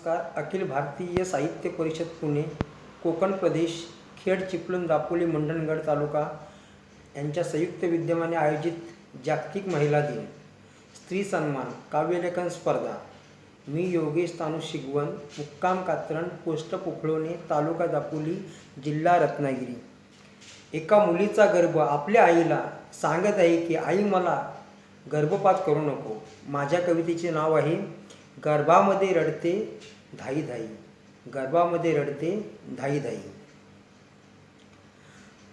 नमस्कार. अखिल भारतीय साहित्य परिषद पुणे कोकण प्रदेश खेड चिपळूण दापोली मंडणगड तालुका यांच्या संयुक्त विद्यमाने आयोजित जागतिक महिला दिन. स्त्री सन्मान काव्यलेखन स्पर्धा. मी योगेश तानू शिगवण मुक्काम कात्रण पोस्ट पोखळोणे तालुका दापोली जिल्हा रत्नागिरी. एका मुलीचा गर्भ आपल्या आईला सांगत आहे की आई मला गर्भपात करू नको. माझ्या कवितेचे नाव आहे गर्भामध्ये रडते धाई धाई. गर्भामध्ये रडते धाई धाई.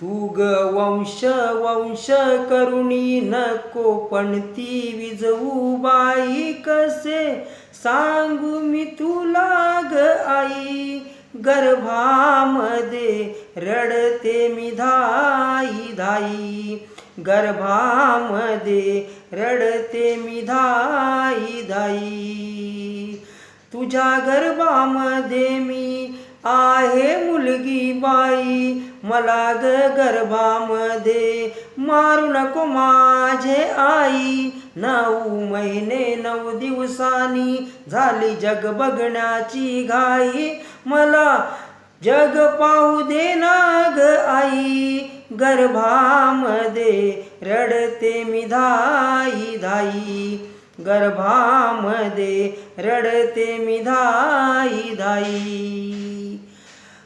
तू ग वंश वंश करुणी नको पण ती विजवू बाई कसे? सांगू मी तुला ग आई गर्भामध्ये रडते मी धाई धाई गर्भामध्ये रडते मी धाई धाई. तुझ्या गर्भामध्ये मी आहे मुलगी बाई मला ग गर्भामध्ये मारू नको माझे आई. नऊ महिने नऊ दिवसांनी झाली जग बघण्याची घाई मला जग पाहू दे ना गर्भामध्ये रडते मी धाई धाई. गर्भामध्ये रडते मी धाई धाई.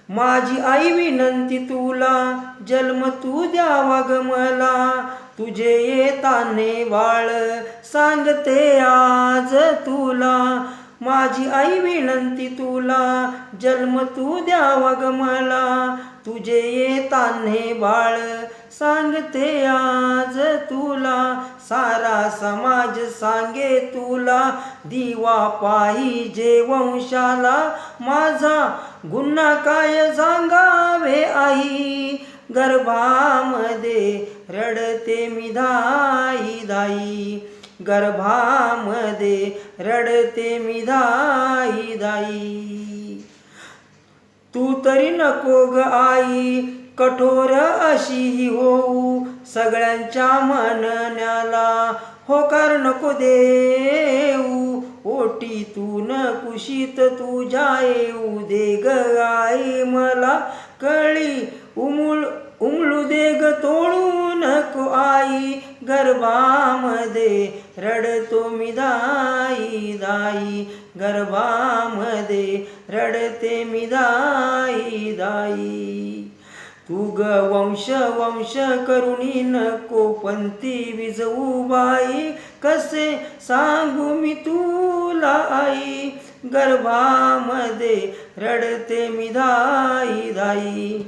माझी आई विनंती तुला जन्म तू द्यावा ग मला. तुझे येताने बाळ सांगते आज तुला माझी आई विनंती तुला जन्म तू द्यावा ग मला. तुझे येताने बाळ सांगते आज तुला सारा समाज सांगे तुला. दिवा पाहिजे वंशाला माझा गुन्हा काय सांगावे आई. गर्भामध्ये रडते मी धाई दाई गर्भामध्ये रडते मी धाई दाई तू तरी नको ग आई कठोर अशी होऊ सगळ्यांच्या म्हणण्याला होकार नको देऊ ओटीतून कुशीत तुझ्या येऊ दे ग आई. मला कळी उमुळ उमळू दे ग तोड नको आई गर्भामध्ये रडतो मी दाई दाई गर्भामध्ये रडते मी दाई दाई. तू ग वंश वंश करुणी नको पंथी विजवू बाई. कसे सांगू मी तुला आई गर्भामध्ये रडते मी धाई धाई